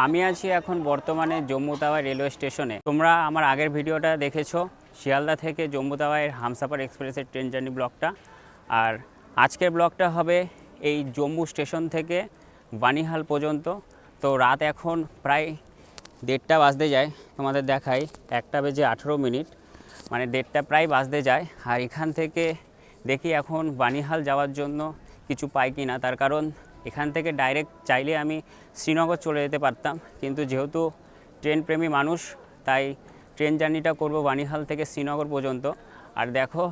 আমি আছি এখন বর্তমানে জম্মু তাওয়া রেলওয়ে স্টেশনে। তোমরা আমার আগের ভিডিওটা দেখেছ, শিয়ালদা থেকে জম্মু তাওয়ায়ের হামসাফার এক্সপ্রেসের ট্রেন জার্নি ব্লগটা। আর আজকের ব্লগটা হবে এই জম্মু স্টেশন থেকে বানিহাল পর্যন্ত। তো রাত এখন প্রায় দেড়টা বাজতে যায়, তোমাদের দেখাই, একটা বেজে আঠেরো মিনিট। মানে দেড়টা প্রায় বাজতে যায়। আর এখান থেকে দেখি এখন বানিহাল যাওয়ার জন্য কিছু পাই কি না তার কারণ এখান থেকে ডাইরেক্ট চাইলে আমি শ্রীনগর চলে যেতে পারতাম। কিন্তু যেহেতু ট্রেন প্রেমী মানুষ, তাই ট্রেন জার্নিটা করব বানিহাল থেকে শ্রীনগর পর্যন্ত। আর দেখো,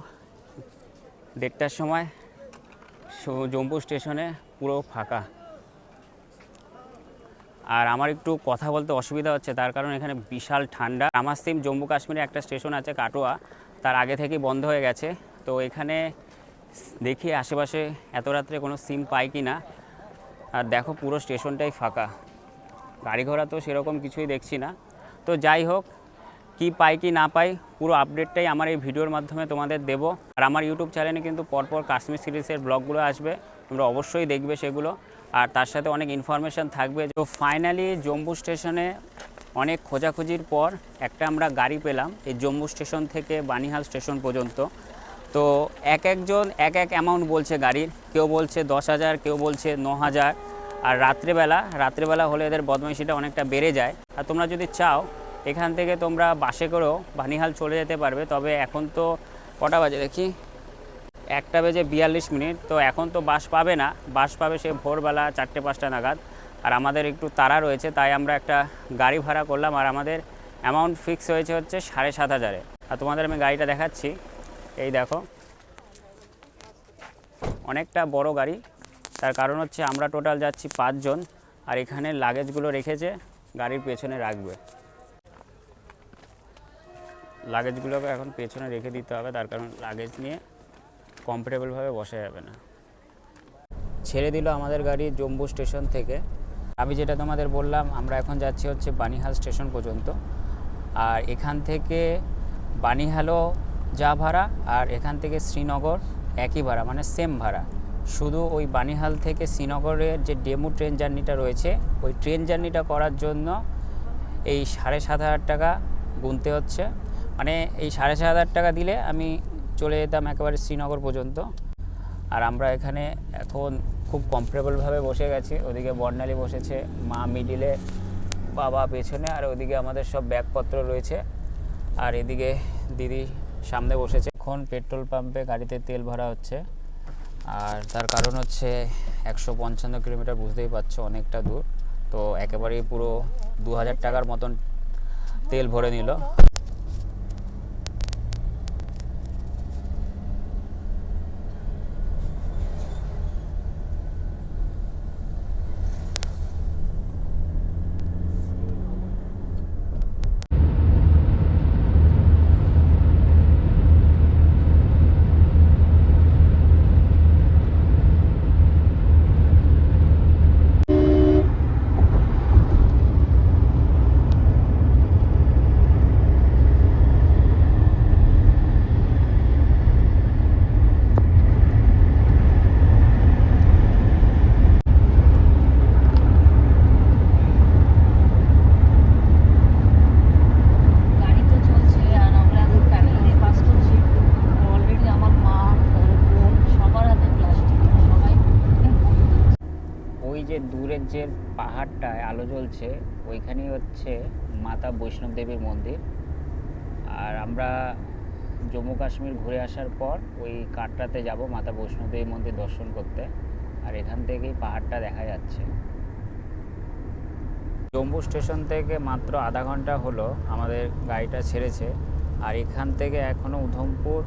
দেড়টার সময় জম্মু স্টেশনে পুরো ফাঁকা। আর আমার একটু কথা বলতে অসুবিধা হচ্ছে, তার কারণ এখানে বিশাল ঠান্ডা। আমার সিম জম্মু কাশ্মীরে একটা স্টেশন আছে কাটোয়া, তার আগে থেকেই বন্ধ হয়ে গেছে। তো এখানে দেখি আশেপাশে এত রাত্রে কোনো সিম পাই কি না আর দেখো পুরো স্টেশনটাই ফাঁকা। গাড়ি ঘোড়া তো সেরকম কিছুই দেখছি না। তো যাই হোক, কি পাই কি না পাই, পুরো আপডেটটাই আমার এই ভিডিওর মাধ্যমে তোমাদের দেবো। আর আমার ইউটিউব চ্যানেলে কিন্তু পরপর কাশ্মীর সিরিজের ব্লগগুলো আসবে, তোমরা অবশ্যই দেখবে সেগুলো। আর তার সাথে অনেক ইনফরমেশান থাকবে। তো ফাইনালি জম্মু স্টেশনে অনেক খোঁজাখুঁজির পর একটা আমরা গাড়ি পেলাম, এই জম্মু স্টেশন থেকে বানিহাল স্টেশন পর্যন্ত। তো এক একজন, এক এক অ্যামাউন্ট বলছে গাড়ির। কেউ বলছে দশ হাজার, কেউ বলছে ন হাজার। আর রাত্রেবেলা রাত্রেবেলা হলে এদের বদমাইশিটা অনেকটা বেড়ে যায়। আর তোমরা যদি চাও, এখান থেকে তোমরা বাসে করেও বানিহাল চলে যেতে পারবে। তবে এখন তো কটা বাজে দেখি? একটা বেজে বিয়াল্লিশ মিনিট। তো এখন তো বাস পাবে না। বাস পাবে সে ভোরবেলা চারটে, পাঁচটা নাগাদ। আর আমাদের একটু তাড়া রয়েছে, তাই আমরা একটা গাড়ি ভাড়া করলাম। আর আমাদের অ্যামাউন্ট ফিক্স হয়েছে হচ্ছে সাড়ে সাত হাজারে। আর তোমাদের আমি গাড়িটা দেখাচ্ছি। এই দেখো। অনেকটা বড় গাড়ি। তার কারণ হচ্ছে আমরা টোটাল যাচ্ছি পাঁচজন, আর এখানে লাগেজগুলো রেখেছে, গাড়ির পেছনে রাখবে। লাগেজগুলোকে এখন পেছনে রেখে দিতে হবে, তার কারণ লাগেজ নিয়ে কমফোর্টেবলভাবে বসা যাবে না। ছেড়ে দিল আমাদের গাড়ি জম্মু স্টেশন থেকে। আমি যেটা তোমাদের বললাম, আমরা এখন যাচ্ছি হচ্ছে বানিহাল স্টেশন পর্যন্ত। আর এখান থেকে বানিহালও যা ভাড়া আর এখান থেকে শ্রীনগর একই ভাড়া মানে সেম ভাড়া। শুধু ওই বানিহাল থেকে শ্রীনগরের যে ডেমু ট্রেন জার্নিটা রয়েছে, ওই ট্রেন জার্নিটা করার জন্য এই সাড়ে সাত হাজার টাকা গুনতে হচ্ছে। মানে এই সাড়ে সাত হাজার টাকা দিলে আমি চলে যেতাম একেবারে শ্রীনগর পর্যন্ত। আর আমরা এখানে এখন খুব কমফোর্টেবলভাবে বসে গেছি। ওদিকে বর্ণালী বসেছে, মা মিডিলে, বাবা পেছনে, আর ওদিকে আমাদের সব ব্যাগপত্র রয়েছে। আর এদিকে দিদি সামনে বসেছে। এখন পেট্রোল পাম্পে গাড়িতে তেল ভরা হচ্ছে। আর তার কারণ হচ্ছে একশো পঞ্চান্ন কিলোমিটার বুঝতেই পারছ, অনেকটা দূর। তো একেবারেই পুরো দু হাজার টাকার মতন তেল ভরে নিল গাড়ি তো চলছে আর আমরা এখন প্যানেল দিয়ে পাস করছি আর অলরেডি আমার মা তারপরে বোন সবার হাতে প্লাস্টিক সবাই ওই যে দূরের যে পাহাড়টায় আলো জ্বলছে ওইখানেই হচ্ছে মাতা বৈষ্ণব দেবীর মন্দির। আর আমরা জম্মু কাশ্মীর ঘুরে আসার পর ওই কাটটাতে যাব মাতা বৈষ্ণব দেবী মন্দির দর্শন করতে। আর এখান থেকেই পাহাড়টা দেখা যাচ্ছে। জম্মু স্টেশন থেকে মাত্র আধা ঘণ্টা হলো আমাদের গাড়িটা ছেড়েছে। আর এখান থেকে এখনও উধমপুর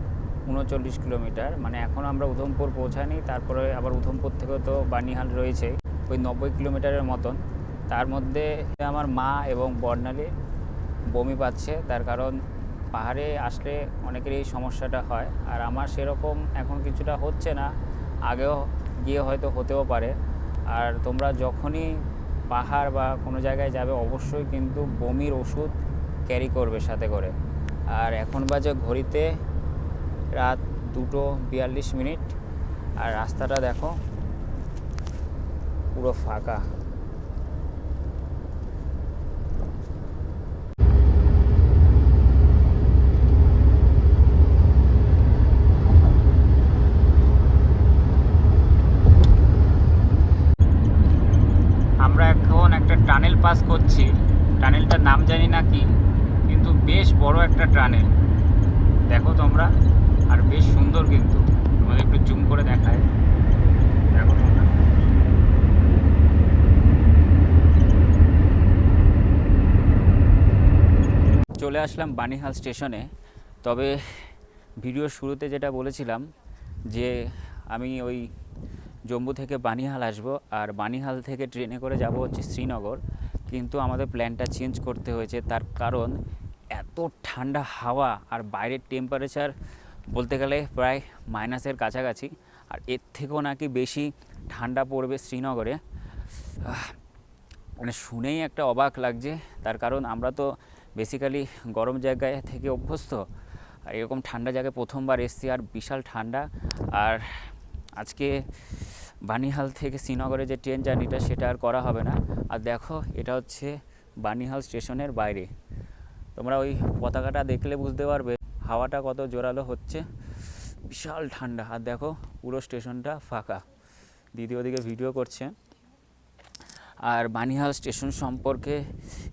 উনচল্লিশ কিলোমিটার মানে এখন আমরা উধমপুর পৌঁছানি তারপরে আবার উধমপুর থেকে তো বানিহাল রয়েছে, ওই নব্বই কিলোমিটারের মতন। তার মধ্যে আমার মা এবং বর্ণালী বমি পাচ্ছে, তার কারণ পাহাড়ে আসলে অনেকেরই এই সমস্যাটা হয়। আর আমার সেরকম এখন কিছুটা হচ্ছে না, আগেও গিয়ে হয়তো হতেও পারে। আর তোমরা যখনই পাহাড় বা কোনো জায়গায় যাবে, অবশ্যই কিন্তু বমির ওষুধ ক্যারি করবে সাথে করে। আর এখন বাজে ঘড়িতে রাত দুটো বিয়াল্লিশ মিনিট। আর রাস্তাটা দেখো, পুরো ফাঁকা পাস করছি টানেলটার নাম জানি না কি কিন্তু বেশ বড় একটা টানেল দেখো তোমরা আর বেশ সুন্দর কিন্তু তোমাদের একটু জুম করে দেখায় দেখো তোমরা চলে আসলাম বানিহাল স্টেশনে। তবে ভিডিওর শুরুতে যেটা বলেছিলাম যে আমি ওই জম্মু থেকে বানিহাল আসব আর বানিহাল থেকে ট্রেনে করে যাব হচ্ছে শ্রীনগর। কিন্তু আমাদের প্ল্যানটা চেঞ্জ করতে হয়েছে, তার কারণ এত ঠান্ডা হাওয়া আর বাইরের টেম্পারেচার বলতে গেলে প্রায় মাইনাসের কাছাকাছি। আর এর থেকেও নাকি বেশি ঠান্ডা পড়বে শ্রীনগরে। মানে শুনেই একটা অবাক লাগছে, তার কারণ আমরা তো বেসিক্যালি গরম জায়গায় থেকে অভ্যস্ত। আর এরকম ঠান্ডা জায়গায় প্রথমবার এসছি, আর বিশাল ঠান্ডা। আর আজকে বানিহাল থেকে শ্রীনগরে যে ট্রেন জার্নিটা, সেটা আর করা হবে না। আর দেখো, এটা হচ্ছে বানিহাল স্টেশনের বাইরে। তোমরা ওই পতাকাটা দেখলে বুঝতে পারবে, হাওয়াটা কত জোরালো হচ্ছে। বিশাল ঠান্ডা। আর দেখো, পুরো স্টেশনটা ফাঁকা। দিদি ওদিকে ভিডিও করছে। আর বানিহাল স্টেশন সম্পর্কে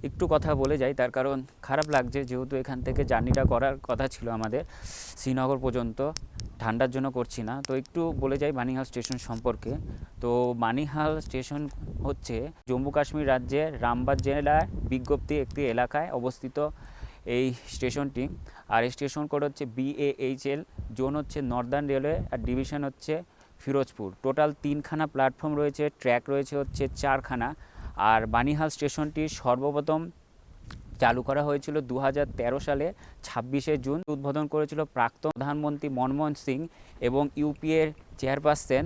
একটু কথা বলে যাই। তার কারণ খারাপ লাগছে, যেহেতু এখান থেকে জার্নিটা করার কথা ছিল আমাদের। শ্রীনগর পর্যন্ত ঠান্ডার জন্য করছি না। তো একটু বলে যাই বানিহাল স্টেশন সম্পর্কে। তো বানিহাল স্টেশন হচ্ছে জম্মু কাশ্মীর রাজ্যের রামবাদ জেলার বিজ্ঞপ্তি একটি এলাকায় অবস্থিত এই স্টেশনটি। আর এই স্টেশন কোড হচ্ছে বিএএইচএল জোন হচ্ছে নর্দার্ন রেলওয়ে আর ডিভিশন হচ্ছে ফিরোজপুর। টোটাল তিনখানা প্ল্যাটফর্ম রয়েছে, ট্র্যাক রয়েছে হচ্ছে চারখানা। আর বানিহাল স্টেশনটি সর্বপ্রথম চালু করা হয়েছিল দু হাজার তেরো সালে, ছাব্বিশে জুন। উদ্বোধন করেছিল প্রাক্তন প্রধানমন্ত্রী মনমোহন সিং এবং ইউপিএর চেয়ারপারসন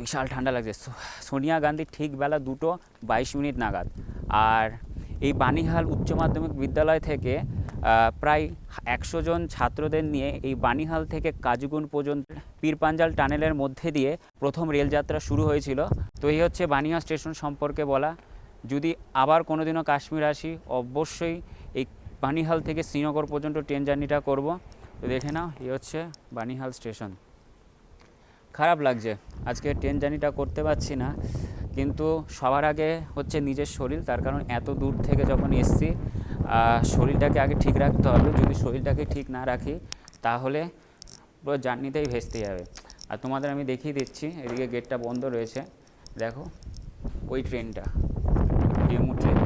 বিশাল ঠান্ডা লাগছে সোনিয়া গান্ধী ঠিক বেলা দুটো বাইশ মিনিট নাগাদ। আর এই বানিহাল উচ্চ মাধ্যমিক বিদ্যালয় থেকে প্রায় একশো জন ছাত্রদের নিয়ে এই বানিহাল থেকে কাজুগুন পর্যন্ত পীরপাঞ্জাল টানেলের মধ্যে দিয়ে প্রথম রেলযাত্রা শুরু হয়েছিল। তো এই হচ্ছে বানিহাল স্টেশন সম্পর্কে বলা। যদি আবার কোনোদিনও কাশ্মীর আসি, অবশ্যই এই বানিহাল থেকে শ্রীনগর পর্যন্ত ট্রেন জার্নিটা করব। তো দেখে নাও, এই হচ্ছে বানিহাল স্টেশন। খারাপ লাগছে, আজকে ট্রেন জার্নিটা করতে পারছি না। কিন্তু সবার আগে হচ্ছে নিজের শরীর, তার কারণ এত দূর থেকে যখন এসছি শরীরটাকে আগে ঠিক রাখতে হবে। যদি শরীরটাকে ঠিক না রাখি, তাহলে পুরো জার্নিতেই ভেস্তে যাবে। আর তোমাদের আমি দেখিয়ে দিচ্ছি, এদিকে গেটটা বন্ধ রয়েছে। দেখো, ওই ট্রেনটা, ডেমু ট্রেন।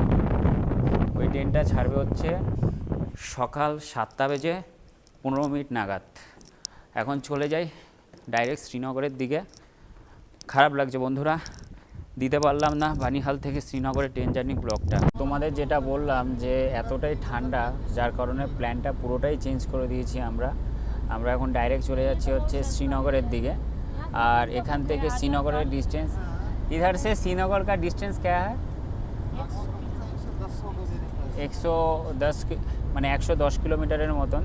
ওই ট্রেনটা ছাড়বে হচ্ছে সকাল সাতটা বেজে পনেরো মিনিট নাগাদ। এখন চলে যাই ডাইরেক্ট শ্রীনগরের দিকে। খারাপ লাগছে বন্ধুরা। দিতে পারলাম না বানিহাল থেকে শ্রীনগরের ট্রেন জার্নি ব্লগটা তোমাদের যেটা বললাম যে এতটাই ঠান্ডা যার কারণে প্ল্যানটা পুরোটাই চেঞ্জ করে দিয়েছি আমরা আমরা এখন ডাইরেক্ট চলে যাচ্ছি হচ্ছে শ্রীনগরের দিকে আর এখান থেকে শ্রীনগরের ডিস্টেন্স इधर से श्रीनगर का डिस्टेंस क्या है একশো দশ মানে একশো দশ কিলোমিটারের মতন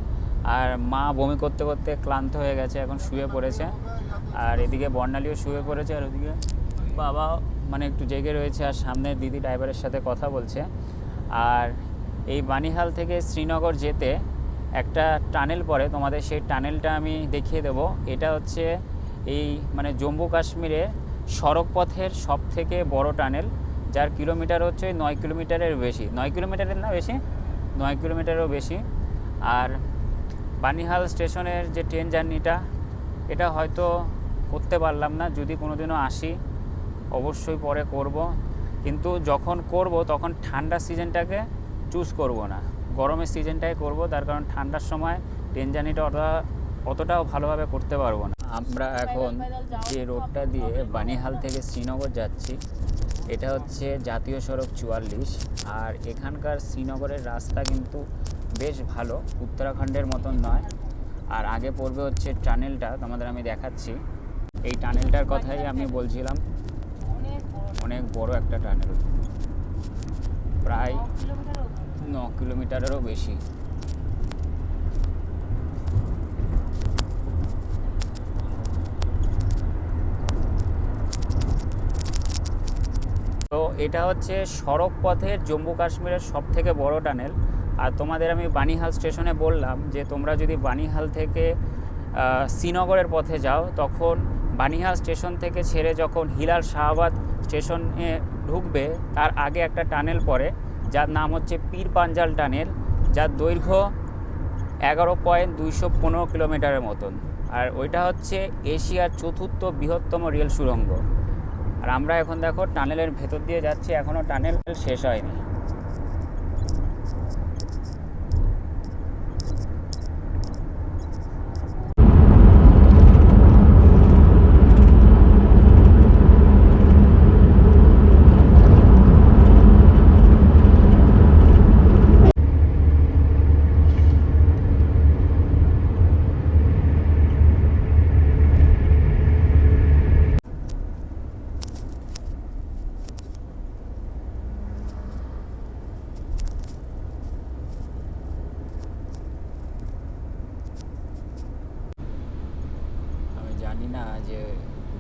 আর মা বমি করতে করতে ক্লান্ত হয়ে গেছে এখন শুয়ে পড়েছে আর এদিকে বর্ণালীও শুয়ে পড়েছে আর ওদিকে বাবা মানে একটু জেগে রয়েছে আর সামনে দিদি ড্রাইভারের সাথে কথা বলছে। আর এই বানিহাল থেকে শ্রীনগর যেতে একটা টানেল পড়ে, তোমাদের সেই টানেলটা আমি দেখিয়ে দেব। এটা হচ্ছে এই মানে জম্মু কাশ্মীরে সড়ক পথের সব থেকে বড় টানেল, যার কিলোমিটার হচ্ছে নয় কিলোমিটারের বেশি। নয় কিলোমিটারের না বেশি? নয় কিলোমিটারেরও বেশি। আর বানিহাল স্টেশনের যে ট্রেন জার্নিটা, এটা হয়তো করতে পারলাম না, যদি কোনোদিনও আসি। অবশ্যই পরে করব। কিন্তু যখন করব, তখন ঠান্ডার সিজনটাকে চুজ করব না। গরমের সিজনটাই করব, তার কারণ ঠান্ডার সময় ট্রেন জার্নিটা অতটা, অতটাও ভালোভাবে করতে পারব না। আমরা এখন যে রোডটা দিয়ে বানিহাল থেকে শ্রীনগর যাচ্ছি, এটা হচ্ছে জাতীয় সড়ক চুয়াল্লিশ। আর এখানকার শ্রীনগরের রাস্তা কিন্তু বেশ ভালো, উত্তরাখণ্ডের মতন নয়। আর আগে পড়বে হচ্ছে টানেলটা, তোমাদের আমি দেখাচ্ছি। এই টানেলটার কথাই আমি বলছিলাম। অনেক বড় একটা টানেল প্রায় ন কিলোমিটারেরও বেশি। তো এটা হচ্ছে সড়ক পথের জম্মু কাশ্মীরের সব থেকে বড় টানেল আর তোমাদের আমি বানিহাল স্টেশনে বললাম যে তোমরা যদি বানিহাল থেকে শ্রীনগরের পথে যাও তখন বানিহাল স্টেশন থেকে ছেড়ে যখন হিলাল শাহবাদ স্টেশনে ঢুকবে, তার আগে একটা টানেল পড়ে, যার নাম হচ্ছে পীর পাঞ্জাল টানেল, যার দৈর্ঘ্য এগারো পয়েন্ট দুইশো পনেরো কিলোমিটারের মতন। আর ওইটা হচ্ছে এশিয়ার চতুর্থ বৃহত্তম রেল সুড়ঙ্গ। আর আমরা এখন দেখো টানেলের ভেতর দিয়ে যাচ্ছি এখনও টানেল শেষ হয়নি আমি জানি না যে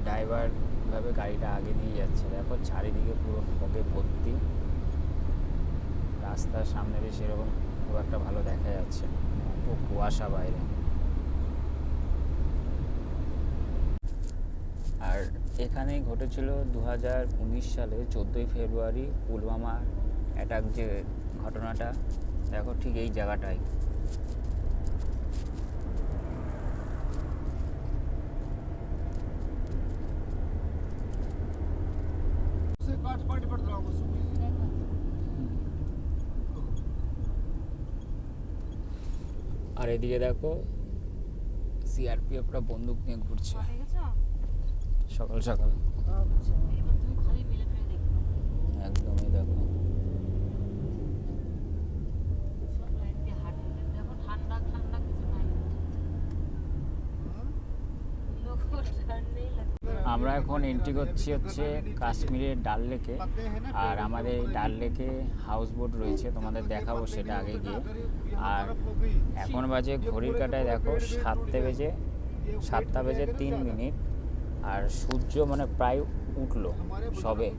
ড্রাইভার ভাবে গাড়িটা আগে নিয়ে যাচ্ছে দেখো চারিদিকে পুরো ফগে ভর্তি রাস্তার সামনে দিয়ে সেরকম খুব একটা ভালো দেখা যাচ্ছে না মানে এত কুয়াশা বাইরে এখানেই ঘটেছিল দু হাজার উনিশ সালে চোদ্দোই ফেব্রুয়ারি পুলওয়ামা অ্যাটাক যে ঘটনাটা দেখো ঠিক এই জায়গাটায়। para আর এদিকে দেখো সিআরপিএফরা বন্দুক নিয়ে ঘুরছে। সকাল সকাল। দেখবে একদমই দেখো। আমরা এখন এন্ট্রি করছি হচ্ছে কাশ্মীরের ডাল লেকে। আর আমাদের এই ডাল লেকে হাউস বোট রয়েছে তোমাদের দেখাবো সেটা আগে গিয়ে। আর এখন বাজে ঘড়ির কাটায় দেখো সাতটা বেজে সাতটা বেজে তিন মিনিট। আর সূর্য মানে প্রায় উঠল সবে।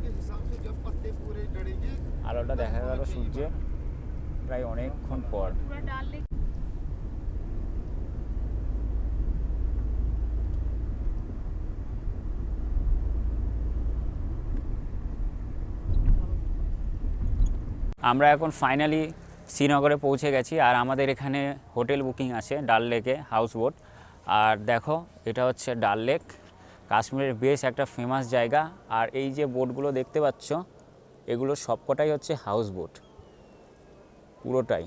আলোটা দেখা গেল সূর্যের প্রায় অনেকক্ষণ পর। আমরা এখন ফাইনালি শ্রীনগরে পৌঁছে গেছি আর আমাদের এখানে হোটেল বুকিং আছে ডাল লেকে হাউস বোট আর দেখো, এটা হচ্ছে ডাল লেক কাশ্মীরের বেশ একটা ফেমাস জায়গা। আর এই যে বোটগুলো দেখতে পাচ্ছ, এগুলো সবকটাই হচ্ছে হাউস বোট পুরোটাই।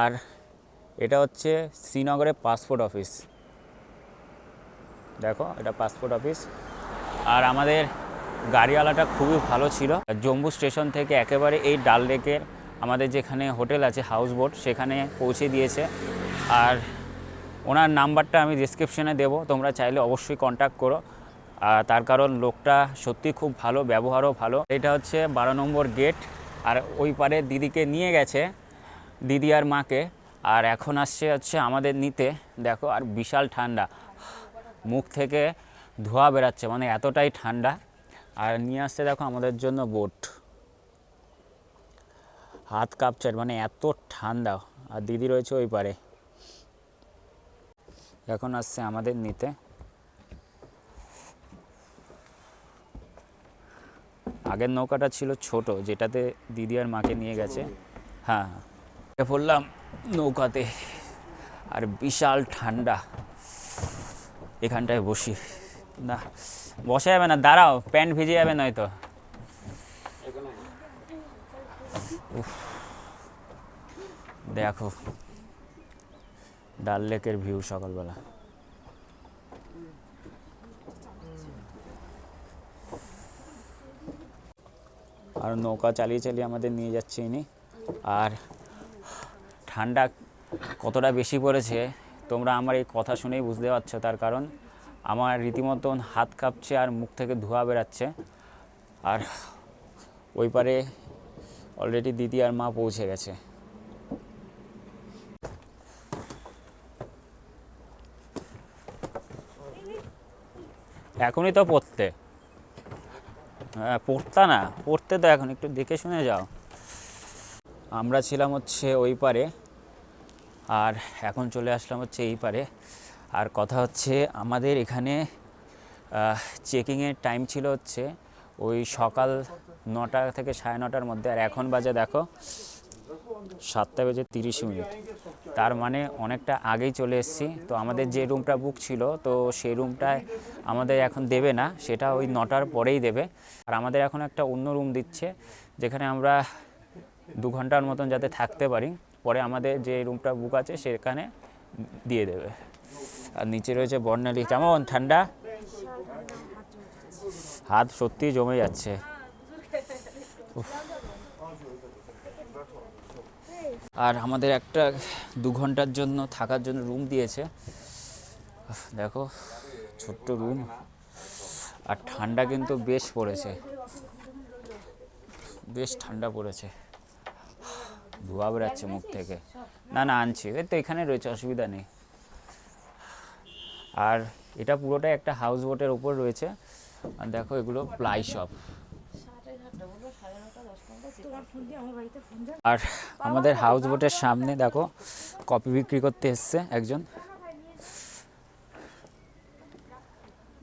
আর এটা হচ্ছে শ্রীনগরের পাসপোর্ট অফিস দেখো, এটা পাসপোর্ট অফিস আর আমাদের গাড়িওয়ালাটা খুবই ভালো ছিল। জম্মু স্টেশন থেকে একেবারে এই ডাল লেকের আমাদের যেখানে হোটেল আছে হাউস বোট সেখানে পৌঁছে দিয়েছে। আর ওনার নাম্বারটা আমি ডিসক্রিপশনে দেবো, তোমরা চাইলে অবশ্যই কন্ট্যাক্ট করো। আর তার কারণ লোকটা সত্যি খুব ভালো, ব্যবহারও ভালো। এটা হচ্ছে বারো নম্বর গেট আর ওই পারে দিদিকে নিয়ে গেছে, দিদি আর মাকে। আর এখন আসছে হচ্ছে আমাদের নিতে। দেখো, আর বিশাল ঠান্ডা। মুখ থেকে ধোঁয়া বেরাচ্ছে মানে এতটাই ঠান্ডা। আর নিয়ে আসছে দেখো আমাদের জন্য বোট হাত কাঁপছে মানে এত ঠান্ডা। আর দিদি রয়েছে ওই পারে। এখন আসছে আমাদের নিতে। আগের নৌকাটা ছিল ছোট, যেটাতে দিদি আর মাকে নিয়ে গেছে। হ্যাঁ পড়লাম নৌকাতে, আর বিশাল ঠান্ডা। এখানটায় বসি। না, বসা যাবে না, দাঁড়াও, প্যান্ট ভিজে যাবে নয়তো। দেখো ডাল লেকের ভিউ সকালবেলা। আর নৌকা চালিয়ে চালিয়ে আমাদের নিয়ে যাচ্ছে ইনি। আর ঠান্ডা কতটা বেশি পড়েছে, তোমরা আমার এই কথা শুনেই বুঝতে পারছ তার কারণ। আমার রীতিমতন হাত কাঁপছে আর মুখ থেকে ধোঁয়া বেরাচ্ছে। আর ওই পারে অলরেডি দিদি আর মা পৌঁছে গেছে। এখনই তো পড়তে। হ্যাঁ পড়তা না, পড়তে তো এখন, একটু দেখে শুনে যাও। আমরা ছিলাম হচ্ছে ওই পারে, আর এখন চলে আসলাম হচ্ছে এই পারে। আর কথা হচ্ছে আমাদের এখানে চেকিংয়ের টাইম ছিল হচ্ছে ওই সকাল নটা থেকে সাড়ে নটার মধ্যে। আর এখন বাজে দেখো, সাতটা বেজে তিরিশ মিনিট। তার মানে অনেকটা আগেই চলে এসেছি। তো আমাদের যে রুমটা বুক ছিল, তো সেই রুমটায় আমাদের এখন দেবে না, সেটা ওই নটার পরেই দেবে। আর আমাদের এখন একটা অন্য রুম দিচ্ছে, যেখানে আমরা দু ঘণ্টার মতন যাতে থাকতে পারি, পরে আমাদের যে রুমটা বুক আছে, সেখানে দিয়ে দেবে। আর নিচে রয়েছে বর্ণালী কেমন? ঠান্ডা? হাত সত্যিই জমে যাচ্ছে। আর আমাদের একটা দু ঘণ্টার জন্য থাকার জন্য রুম দিয়েছে। দেখো, ছোট্ট রুম। আর ঠান্ডা কিন্তু বেশ পড়েছে। বেশ ঠান্ডা পড়েছে। ধোয়া বেড়াচ্ছে মুখ থেকে। না না, আনছি। এই তো এখানে রয়েছে, অসুবিধা নেই। আর এটা পুরোটাই একটা হাউস বোটের ওপর রয়েছে। আর দেখো, এগুলো প্লাই শপ আর আমাদের হাউস বোটের সামনে দেখো কপি বিক্রি করতে এসছে একজন।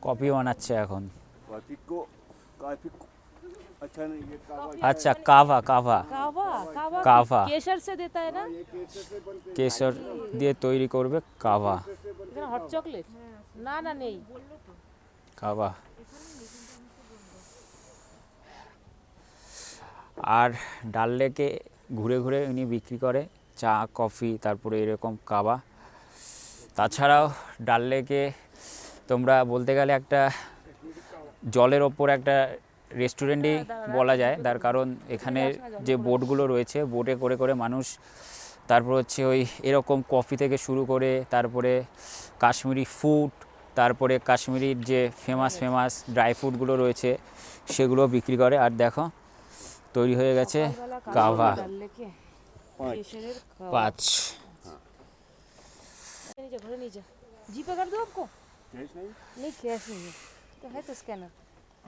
কপি বানাচ্ছে এখন। আচ্ছা কাভা কাভা কাভা কেশর সে দেতা হ্যায় না? কেশর দিয়ে তৈরি করবে কাভা হট চকলেট না না নেই। কাভা আর ডাল লেকে ঘুরে ঘুরে উনি বিক্রি করে চা কফি তারপরে এরকম কাবা। তাছাড়াও ডাল লেকে তোমরা বলতে গেলে একটা জলের ওপর একটা রেস্টুরেন্টই বলা যায়। তার কারণ এখানে যে বোটগুলো রয়েছে বোটে করে করে মানুষ তারপর হচ্ছে ওই এরকম কফি থেকে শুরু করে তারপরে কাশ্মীরি ফুড তারপরে কাশ্মীরির যে ফেমাস ফেমাস ড্রাই ফ্রুটগুলো রয়েছে সেগুলো বিক্রি করে। আর দেখো তৈরি হয়ে গেছে কাভা ডাল লেকে पाँच केशरेर खावा পাঁচ नीचे घरे नीचे जीपे कर दो आपको कैश नहीं नहीं कैश नहीं है तो है तो स्कैनर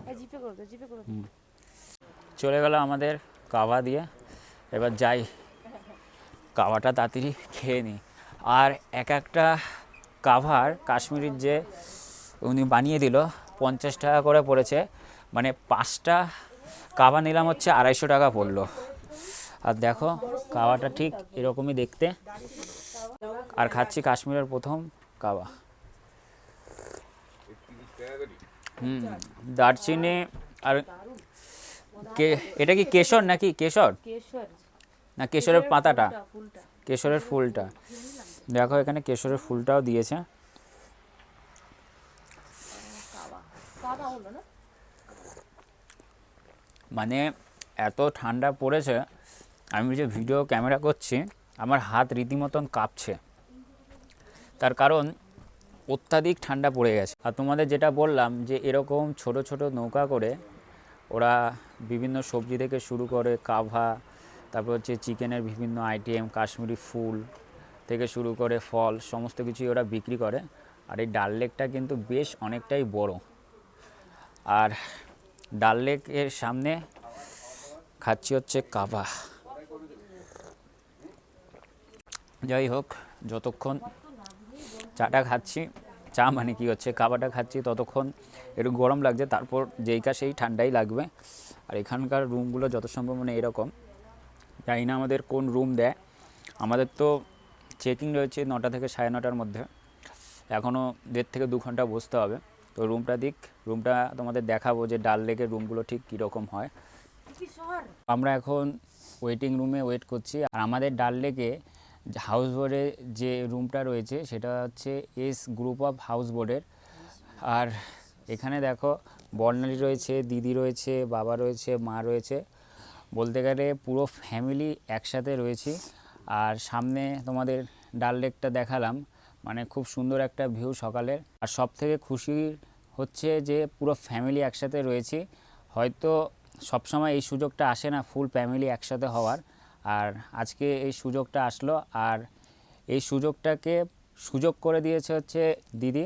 है जीपे कर दो जीपे कर दो চলে গেল আমাদের কাভা দিয়ে এবার যাই কাভাটা তাড়াতাড়ি খেয়ে নিই আর এক একটা কাভার কাশ্মীরির যে উনি বানিয়ে দিল পঞ্চাশ টাকা করে পড়েছে মানে পাঁচটা কাবা নিলাম হচ্ছে আড়াইশো টাকা পড়ল। আর দেখো, কাবাটা ঠিক এরকমই দেখতে। আর খাচ্ছি কাশ্মীরের প্রথম কাবা। হুম, দারচিনি আর কে, এটা কি কেশর নাকি কেশর? না, কেশরের পাতাটা। কেশরের ফুলটা। দেখো, এখানে কেশরের ফুলটাও দিয়েছে। মানে এত ঠান্ডা পড়েছে, আমি যে ভিডিও ক্যামেরা করছি, আমার হাত রীতিমতন কাঁপছে। তার কারণ অত্যাধিক ঠান্ডা পড়ে গেছে। আর তোমাদের যেটা বললাম যে এরকম ছোট ছোট নৌকা করে ওরা বিভিন্ন সবজি থেকে শুরু করে কাভা, তারপর হচ্ছে চিকেনের বিভিন্ন আইটেম কাশ্মীরি ফুল থেকে শুরু করে ফল, সমস্ত কিছুই ওরা বিক্রি করে। আর এই ডাল লেকটা কিন্তু বেশ অনেকটাই বড়। আর ডাল লেকের সামনে খাচ্ছি হচ্ছে কাবা। যাই হোক, যতক্ষণ চাটা খাচ্ছি, চা মানে কি হচ্ছে, কাবাটা খাচ্ছি ততক্ষণ একটু গরম লাগছে, তারপর যেই কা সেই ঠান্ডাই লাগবে। আর এখানকার রুমগুলো যত সম্ভব মানে এরকম। জানি না আমাদের কোন রুম দেয়। আমাদের তো চেকিং রয়েছে নটা থেকে সাড়ে নটার মধ্যে। এখনও দেড় থেকে দু ঘণ্টা বসতে হবে। তো রুমটা দিক। রুমটা তোমাদের দেখাবো যে ডাল লেকের রুমগুলো ঠিক কীরকম হয়। আমরা এখন ওয়েটিং রুমে ওয়েট করছি। আর আমাদের ডাল লেকে হাউস বোর্ডে যে রুমটা রয়েছে, সেটা হচ্ছে এস গ্রুপ অফ হাউস বোর্ডের আর এখানে দেখো, বর্ণালী রয়েছে, দিদি রয়েছে, বাবা রয়েছে, মা রয়েছে। বলতে গেলে পুরো ফ্যামিলি একসাথে রয়েছি। আর সামনে তোমাদের ডাল লেকটা দেখালাম। মানে খুব সুন্দর একটা ভিউ সকালের। আর সব থেকে খুশি হচ্ছে যে পুরো ফ্যামিলি একসাথে রয়েছি। হয়তো সবসময় এই সুযোগটা আসে না ফুল ফ্যামিলি একসাথে হওয়ার। আর আজকে এই সুযোগটা আসলো আর এই সুযোগটাকে সুযোগ করে দিয়েছে হচ্ছে দিদি।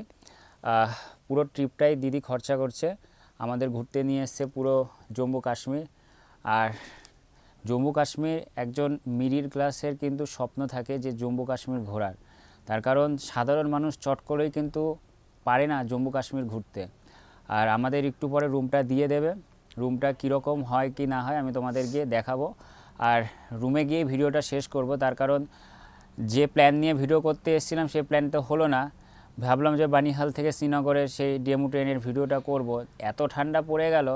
পুরো ট্রিপটাই দিদি খরচা করছে। আমাদের ঘুরতে নিয়ে এসছে পুরো জম্মু কাশ্মীর। আর জম্মু কাশ্মীর একজন মিডিল ক্লাসের কিন্তু স্বপ্ন থাকে যে জম্মু কাশ্মীর ঘোরার। তার কারণ সাধারণ মানুষ চট করেই কিন্তু পারে না জম্মু কাশ্মীর ঘুরতে। আর আমাদের একটু পরে রুমটা দিয়ে দেবে। রুমটা কীরকম হয় কি না হয় আমি তোমাদের গিয়ে দেখাবো। আর রুমে গিয়ে ভিডিওটা শেষ করব, তার কারণ যে প্ল্যান নিয়ে ভিডিও করতে এসেছিলাম সেই প্ল্যান তো হলো না। ভাবলাম যে বানিহাল থেকে শ্রীনগরের সেই ডেমো ট্রেনের ভিডিওটা করব। এত ঠান্ডা পড়ে গেল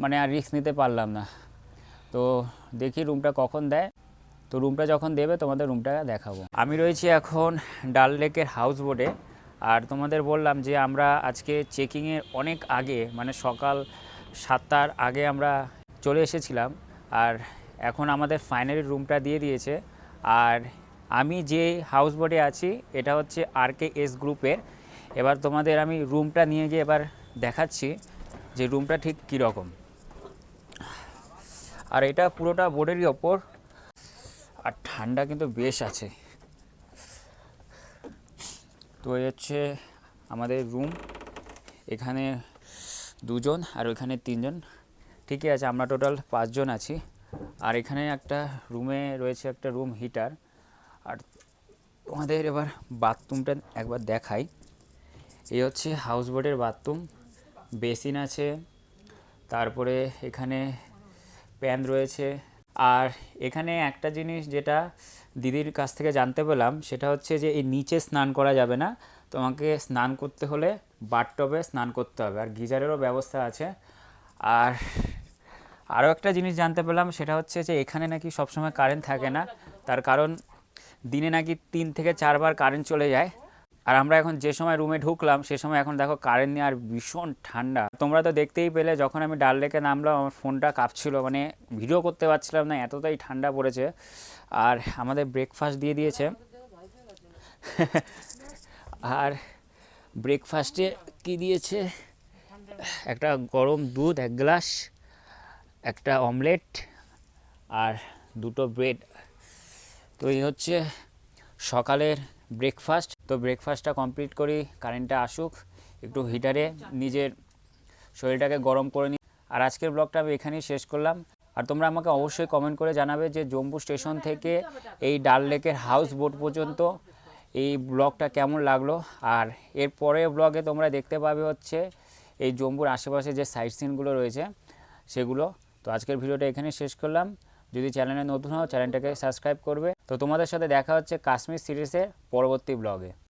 মানে আর রিস্ক নিতে পারলাম না। তো দেখি রুমটা কখন দেয়। তো রুমটা যখন দেবে, তোমাদের রুমটা দেখাবো। আমি রয়েছি এখন ডাল লেকের হাউস বোটে আর তোমাদের বললাম যে, আমরা আজকে চেকিংয়ের অনেক আগে মানে সকাল সাতটার আগে আমরা চলে এসেছিলাম। আর এখন আমাদের ফাইনালি রুমটা দিয়ে দিয়েছে। আর আমি যে হাউস বোটে আছি, এটা হচ্ছে আর কে এস গ্রুপের এবার তোমাদের আমি রুমটা নিয়ে গিয়ে এবার দেখাচ্ছি যে রুমটা ঠিক কীরকম। আর এটা পুরোটা বোর্ডেরই ওপর। ঠান্ডা কিন্তু বেশ আছে। তো এই হচ্ছে আমাদের রুম এখানে দুজন আর ওইখানে তিনজন। ঠিকই আছে, আমরা টোটাল পাঁচজন আছি। আর এখানে একটা রুমে রয়েছে একটা রুম হিটার আর তোমাদের এবার বাথরুমটা একবার দেখাই। এই হচ্ছে হাউস বোটের বাথরুম বেসিন আছে। তারপরে এখানে প্যান রয়েছে। আর এখানে একটা জিনিস যেটা দিদির কাছ থেকে জানতে পেলাম, সেটা হচ্ছে যে এই নিচে স্নান করা যাবে না। তোমাকে স্নান করতে হলে বাথটবে স্নান করতে হবে, আর গিজারেরও ব্যবস্থা আছে। আর আরও একটা জিনিস জানতে পেলাম, সেটা হচ্ছে যে এখানে নাকি সবসময় কারেন্ট থাকে না। তার কারণ দিনে নাকি তিন থেকে চারবার কারেন্ট চলে যায়। আর আমরা এখন যে সময় রুমে ঢুকলাম, সে সময় এখন দেখো কারেন্ট নেই আর ভীষণ ঠান্ডা। তোমরা তো দেখতেই পেলে, যখন আমি ডাল লেকে নামলাম, আমার ফোনটা কাঁপছিল। মানে ভিডিও করতে পারছিলাম না, এতটাই ঠান্ডা পড়েছে। আর আমাদের ব্রেকফাস্ট দিয়ে দিয়েছে। আর ব্রেকফাস্টে কি দিয়েছে? একটা গরম দুধ, এক গ্লাস একটা অমলেট আর দুটো ব্রেড তো এই হচ্ছে সকালের ব্রেকফাস্ট তো ব্রেকফাস্টটা কমপ্লিট করি কারেন্টটা আসুক, একটু হিটারে নিজের শরীরটাকে গরম করে নিই আর আজকের ব্লগটা আমি এখানেই শেষ করলাম। আর তোমরা আমাকে অবশ্যই কমেন্ট করে জানাবে যে জম্বু স্টেশন থেকে এই ডাল লেকের হাউস বোট পর্যন্ত এই ব্লগটা কেমন লাগল। আর এর পরের ব্লগে তোমরা দেখতে পাবে হচ্ছে এই জম্বুর আশেপাশে যে সাইট সিনগুলো রয়েছে, সেগুলো। তো আজকের ভিডিওটা এখানে শেষ করলাম। যদি চ্যানেলে নতুন হও চ্যানেলটাকে সাবস্ক্রাইব করবে। তো তোমাদের সাথে দেখা হচ্ছে কাশ্মীর সিরিজের পরবর্তী ব্লগে